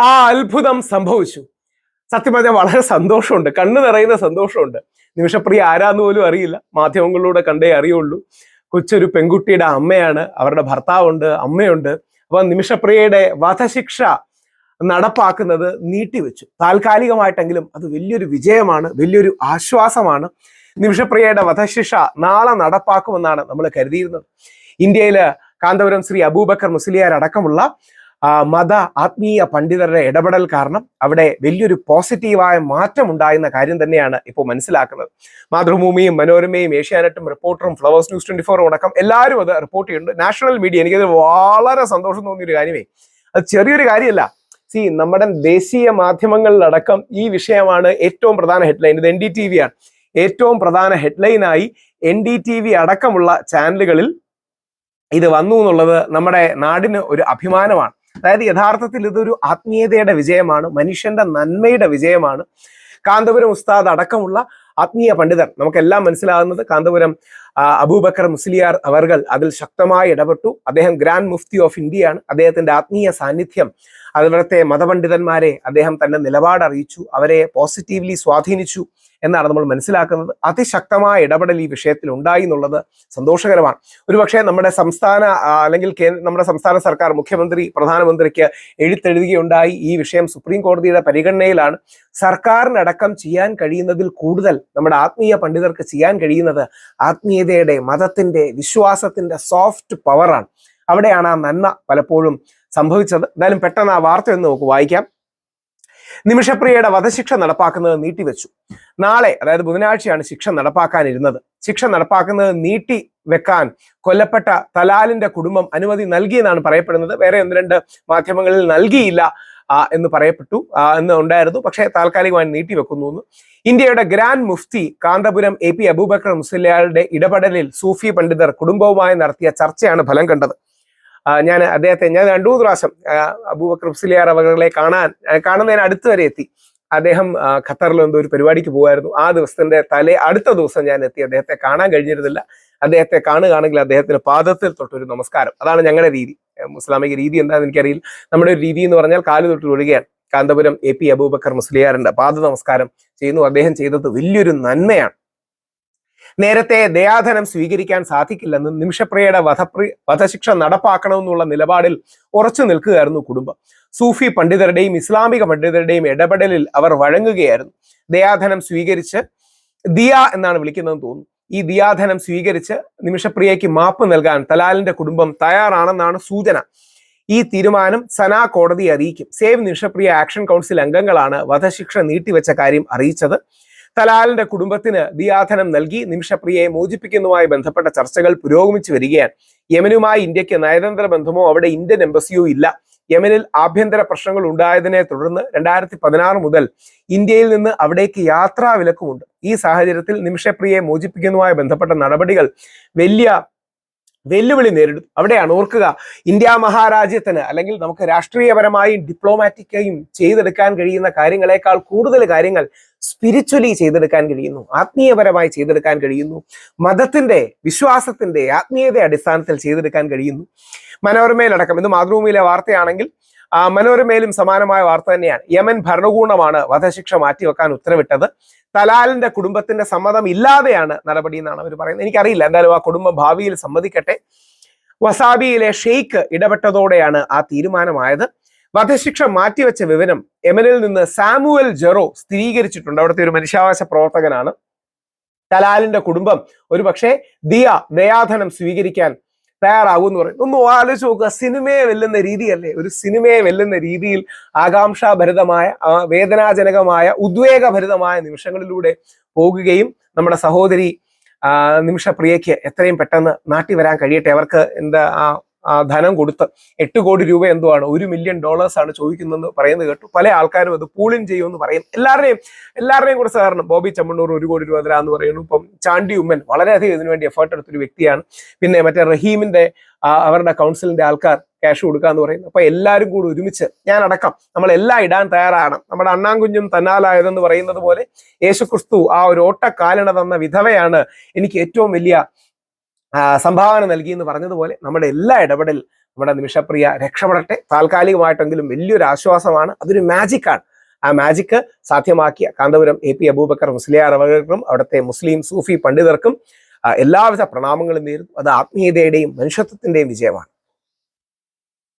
ആ അത്ഭുതം സംഭവിച്ചു. സത്യം പറഞ്ഞാൽ വളരെ സന്തോഷമുണ്ട്. കണ്ണു നിറയുന്ന സന്തോഷമുണ്ട്. നിമിഷപ്രിയ ആരാന്ന് പോലും അറിയില്ല. മാധ്യമങ്ങളിലൂടെ കണ്ടേ അറിയുള്ളൂ. കൊച്ചൊരു പെൺകുട്ടിയുടെ അമ്മയാണ്. അവരുടെ ഭർത്താവുണ്ട് അമ്മയുണ്ട്. അപ്പൊ നിമിഷപ്രിയയുടെ വധശിക്ഷ നടപ്പാക്കുന്നത് നീട്ടിവെച്ചു. താൽക്കാലികമായിട്ടെങ്കിലും അത് വലിയൊരു വിജയമാണ് വലിയൊരു ആശ്വാസമാണ്. നിമിഷപ്രിയയുടെ വധശിക്ഷ നാളെ നടപ്പാക്കുമെന്നാണ് നമ്മൾ കരുതിയിരുന്നത്. ഇന്ത്യയിൽ കാന്തപുരം ശ്രീ അബൂബക്കർ മുസ്ലിയാർ അടക്കമുള്ള മത ആത്മീയ പണ്ഡിതരുടെ ഇടപെടൽ കാരണം അവിടെ വലിയൊരു പോസിറ്റീവായ മാറ്റം ഉണ്ടായെന്ന കാര്യം തന്നെയാണ് ഇപ്പോൾ മനസ്സിലാക്കുന്നത്. മാതൃഭൂമിയും മനോരമയും ഏഷ്യാനെറ്റും റിപ്പോർട്ടറും ഫ്ലവേഴ്സ് ന്യൂസ് ട്വന്റി ഫോറും അടക്കം എല്ലാവരും അത് റിപ്പോർട്ട് ചെയ്യുന്നുണ്ട്. നാഷണൽ മീഡിയ എനിക്കത് വളരെ സന്തോഷം തോന്നിയൊരു കാര്യമേ. അത് ചെറിയൊരു കാര്യമല്ല. സി നമ്മുടെ ദേശീയ മാധ്യമങ്ങളിലടക്കം ഈ വിഷയമാണ് ഏറ്റവും പ്രധാന ഹെഡ്ലൈൻ ഇത് എൻ ഡി ടി വി ആണ്. ഏറ്റവും പ്രധാന ഹെഡ്ലൈനായി എൻ ഡി ടി വി അടക്കമുള്ള ചാനലുകളിൽ ഇത് വന്നു എന്നുള്ളത് നമ്മുടെ നാടിന് ഒരു അഭിമാനമാണ്. അതായത് യഥാർത്ഥത്തിൽ ഇതൊരു ആത്മീയതയുടെ വിജയമാണ് മനുഷ്യന്റെ നന്മയുടെ വിജയമാണ്. കാന്തപുരം ഉസ്താദ് അടക്കമുള്ള ആത്മീയ പണ്ഡിതർ നമുക്കെല്ലാം മനസ്സിലാകുന്നത് കാന്തപുരം അബൂബക്കർ മുസ്ലിയാർ അവർകൾ അതിൽ ശക്തമായി ഇടപെട്ടു. അദ്ദേഹം ഗ്രാൻഡ് മുഫ്തി ഓഫ് ഇന്ത്യയാണ്. അദ്ദേഹത്തിന്റെ ആത്മീയ സാന്നിധ്യം അവിടുത്തെ മതപണ്ഡിതന്മാരെ അദ്ദേഹം തന്റെ നിലപാട് അറിയിച്ചു അവരെ പോസിറ്റീവ്ലി സ്വാധീനിച്ചു എന്നാണ് നമ്മൾ മനസ്സിലാക്കുന്നത്. അതിശക്തമായ ഇടപെടൽ ഈ വിഷയത്തിൽ ഉണ്ടായി എന്നുള്ളത് സന്തോഷകരമാണ്. ഒരുപക്ഷെ നമ്മുടെ സംസ്ഥാന അല്ലെങ്കിൽ നമ്മുടെ സംസ്ഥാന സർക്കാർ മുഖ്യമന്ത്രി പ്രധാനമന്ത്രിക്ക് എഴുത്തെഴുതുകയുണ്ടായി ഈ വിഷയം സുപ്രീം കോടതിയുടെ പരിഗണനയിലാണ്. സർക്കാരിനടക്കം ചെയ്യാൻ കഴിയുന്നതിൽ കൂടുതൽ നമ്മുടെ ആത്മീയ പണ്ഡിതർക്ക് ചെയ്യാൻ കഴിയുന്നത് ആത്മീയതയുടെ മതത്തിന്റെ വിശ്വാസത്തിന്റെ സോഫ്റ്റ് പവറാണ് അവിടെയാണ് ആ നന്മ പലപ്പോഴും സംഭവിച്ചത്. എന്തായാലും പെട്ടെന്ന് ആ വാർത്ത ഒന്ന് നമുക്ക് വായിക്കാം. നിമിഷപ്രിയയുടെ വധശിക്ഷ നടപ്പാക്കുന്നത് നീട്ടിവെച്ചു. നാളെ അതായത് ബുധനാഴ്ചയാണ് ശിക്ഷ നടപ്പാക്കാനിരുന്നത്. ശിക്ഷ നടപ്പാക്കുന്നത് നീട്ടി വെക്കാൻ കൊല്ലപ്പെട്ട തലാലിന്റെ കുടുംബം അനുമതി നൽകിയെന്നാണ് പറയപ്പെടുന്നത്. വേറെ ഒന്ന് രണ്ട് മാധ്യമങ്ങളിൽ നൽകിയില്ല എന്ന് പറയപ്പെട്ടു എന്ന് ഉണ്ടായിരുന്നു. പക്ഷേ താൽക്കാലികമായി നീട്ടിവെക്കുന്നു എന്ന്. ഇന്ത്യയുടെ ഗ്രാൻഡ് മുഫ്തി കാന്തപുരം എ പി അബൂബക്കർ മുസ്ലിയാളുടെ ഇടപെടലിൽ സൂഫി പണ്ഡിതർ കുടുംബവുമായി നടത്തിയ ചർച്ചയാണ് ഫലം കണ്ടത്. ഞാൻ അദ്ദേഹത്തെ ഞാൻ രണ്ടു മൂന്ന് പ്രാവശ്യം അബൂബക്കർ മുസ്ലിയാർ അവകളെ കാണാൻ കാണുന്നതിന് അടുത്ത് വരെ എത്തി. അദ്ദേഹം ഖത്തറിൽ എന്തോ ഒരു പരിപാടിക്ക് പോകുമായിരുന്നു ആ ദിവസത്തിന്റെ തലേ അടുത്ത ദിവസം ഞാൻ എത്തി. അദ്ദേഹത്തെ കാണാൻ കഴിഞ്ഞിരുന്നില്ല. അദ്ദേഹത്തെ കാണുകയാണെങ്കിൽ അദ്ദേഹത്തിന്റെ പാദത്തിൽ തൊട്ടൊരു നമസ്കാരം. അതാണ് ഞങ്ങളുടെ രീതി. മുസ്ലാമിക രീതി എന്താണെന്ന് എനിക്കറിയില്ല. നമ്മുടെ ഒരു രീതി എന്ന് പറഞ്ഞാൽ കാൽ തൊട്ട് ഒഴുകയാണ്. കാന്തപുരം എ പി അബൂബക്കർ മുസ്ലിയാറിന്റെ പാദ നമസ്കാരം ചെയ്യുന്നു. അദ്ദേഹം ചെയ്തത് വലിയൊരു നന്മയാണ്. നേരത്തെ ദയാധനം സ്വീകരിക്കാൻ സാധിക്കില്ലെന്നും നിമിഷപ്രിയയുടെ വധപ്രി വധശിക്ഷ നടപ്പാക്കണമെന്നുള്ള നിലപാടിൽ ഉറച്ചു നിൽക്കുകയായിരുന്നു കുടുംബം. സൂഫി പണ്ഡിതരുടെയും ഇസ്ലാമിക പണ്ഡിതരുടെയും ഇടപെടലിൽ അവർ വഴങ്ങുകയായിരുന്നു. ദയാധനം സ്വീകരിച്ച് ദിയ എന്നാണ് വിളിക്കുന്നതെന്ന് തോന്നുന്നു. ഈ ദിയാധനം സ്വീകരിച്ച് നിമിഷപ്രിയയ്ക്ക് മാപ്പ് നൽകാൻ തലാലിന്റെ കുടുംബം തയ്യാറാണെന്നാണ് സൂചന. ഈ തീരുമാനം സനാ കോടതിയെ അറിയിക്കും. സേവ് നിമിഷപ്രിയ ആക്ഷൻ കൗൺസിൽ അംഗങ്ങളാണ് വധശിക്ഷ നീട്ടിവെച്ച കാര്യം അറിയിച്ചത്. തലാലിന്റെ കുടുംബത്തിന് ദിയാധനം നൽകി നിമിഷപ്രിയയെ മോചിപ്പിക്കുന്നതുമായി ബന്ധപ്പെട്ട ചർച്ചകൾ പുരോഗമിച്ചു വരികയാണ്. യമനുമായി ഇന്ത്യയ്ക്ക് നയതന്ത്ര ബന്ധമോ അവിടെ ഇന്ത്യൻ എംബസിയോ ഇല്ല. യമനിൽ ആഭ്യന്തര പ്രശ്നങ്ങൾ ഉണ്ടായതിനെ തുടർന്ന് രണ്ടായിരത്തി പതിനാറ് മുതൽ ഇന്ത്യയിൽ നിന്ന് അവിടേക്ക് യാത്രാ വിലക്കുമുണ്ട് ഈ സാഹചര്യത്തിൽ നിമിഷപ്രിയയെ മോചിപ്പിക്കുന്നതുമായി ബന്ധപ്പെട്ട നടപടികൾ വലിയ വെല്ലുവിളി നേരിടും. അവിടെയാണ് ഓർക്കുക ഇന്ത്യ മഹാരാജ്യത്തിന് അല്ലെങ്കിൽ നമുക്ക് രാഷ്ട്രീയപരമായും ഡിപ്ലോമാറ്റിക്കായും ചെയ്തെടുക്കാൻ കഴിയുന്ന കാര്യങ്ങളെക്കാൾ കൂടുതൽ കാര്യങ്ങൾ സ്പിരിച്വലി ചെയ്തെടുക്കാൻ കഴിയുന്നു ആത്മീയപരമായി ചെയ്തെടുക്കാൻ കഴിയുന്നു. മതത്തിന്റെ വിശ്വാസത്തിന്റെ ആത്മീയത അടിസ്ഥാനത്തിൽ ചെയ്തെടുക്കാൻ കഴിയുന്നു. മനോരമയിലടക്കം ഇത് മാതൃഭൂമിയിലെ വാർത്തയാണെങ്കിൽ മനോരമയിലും സമാനമായ വാർത്ത തന്നെയാണ്. യമൻ ഭരണകൂടമാണ് വധശിക്ഷ മാറ്റിവെക്കാൻ ഉത്തരവിട്ടത്. തലാലിന്റെ കുടുംബത്തിന്റെ സമ്മതം ഇല്ലാതെയാണ് നടപടി എന്നാണ് അവർ പറയുന്നത്. എനിക്കറിയില്ല. എന്തായാലും ആ കുടുംബം ഭാവിയിൽ സമ്മതിക്കട്ടെ. വസാബിയിലെ ഷെയ്ഖ് ഇടപെട്ടതോടെയാണ് ആ തീരുമാനമായത്. വധശിക്ഷ മാറ്റിവെച്ച വിവരം യമനിൽ നിന്ന് സാമുവൽ ജെറോ സ്ഥിരീകരിച്ചിട്ടുണ്ട്. അവിടുത്തെ ഒരു മനുഷ്യാവകാശ പ്രവർത്തകനാണ്. തലാലിന്റെ കുടുംബം ഒരുപക്ഷെ ദിയ ദയാധനം സ്വീകരിക്കാൻ തയ്യാറാകും എന്ന് പറയും. ഒന്ന് ആലോചിച്ച് നോക്കുക. സിനിമയെ വെല്ലുന്ന രീതിയല്ലേ? ഒരു സിനിമയെ വെല്ലുന്ന രീതിയിൽ ആകാംക്ഷാഭരിതമായ വേദനാജനകമായ ഉദ്വേഗഭരിതമായ നിമിഷങ്ങളിലൂടെ പോകുകയും നമ്മുടെ സഹോദരി നിമിഷപ്രിയയ്ക്ക് എത്രയും പെട്ടെന്ന് നാട്ടി വരാൻ കഴിയട്ടെ. അവർക്ക് എന്താ ആ ധനം കൊടുത്ത് എട്ട് കോടി രൂപ എന്തുവാണ്? ഒരു മില്യൺ ഡോളേഴ്സ് ആണ് ചോദിക്കുന്നതെന്ന് പറയുന്നത് കേട്ടു. പല ആൾക്കാരും അത് പൂളിൻ ചെയ്യുമെന്ന് പറയും എല്ലാവരുടെയും എല്ലാവരുടെയും കൂടെ സഹകരണം. ബോബി ചമ്മണ്ണൂർ ഒരു കോടി രൂപ തരാന്ന് പറയുന്നു. ഇപ്പം ചാണ്ടി ഉമ്മൻ വളരെയധികം ഇതിനു വേണ്ടി എഫേർട്ട് എടുത്തൊരു വ്യക്തിയാണ്. പിന്നെ മറ്റേ റഹീമിന്റെ അവരുടെ കൗൺസിലിന്റെ ആൾക്കാർ ക്യാഷ് കൊടുക്കാന്ന് പറയുന്നു. അപ്പൊ എല്ലാവരും കൂടി ഒരുമിച്ച് ഞാൻ അടക്കം നമ്മൾ എല്ലാം ഇടാൻ തയ്യാറാണ്. നമ്മുടെ അണ്ണാങ്കുഞ്ഞും തന്നാലായതെന്ന് പറയുന്നത് പോലെ യേശുക്രിസ്തു ആ ഒരു ഓട്ടക്കാലണ തന്ന വിധവയാണ് എനിക്ക് ഏറ്റവും വലിയ സംഭാവന നൽകി എന്ന് പറഞ്ഞതുപോലെ നമ്മുടെ എല്ലാ ഇടപെടൽ നമ്മുടെ നിമിഷപ്രിയ രക്ഷപ്പെടട്ടെ. താൽക്കാലികമായിട്ടെങ്കിലും വലിയൊരു ആശ്വാസമാണ്. അതൊരു മാജിക്കാണ് ആ മാജിക്ക് സാധ്യമാക്കിയ കാന്തപുരം എ പി അബൂബക്കർ മുസ്ലിയാർ അവർക്കും അവിടുത്തെ മുസ്ലിം സൂഫി പണ്ഡിതർക്കും എല്ലാവിധ പ്രണാമങ്ങളും നേരുന്നു. അത് ആത്മീയതയുടെയും മനുഷ്യത്വത്തിന്റെയും വിജയമാണ്.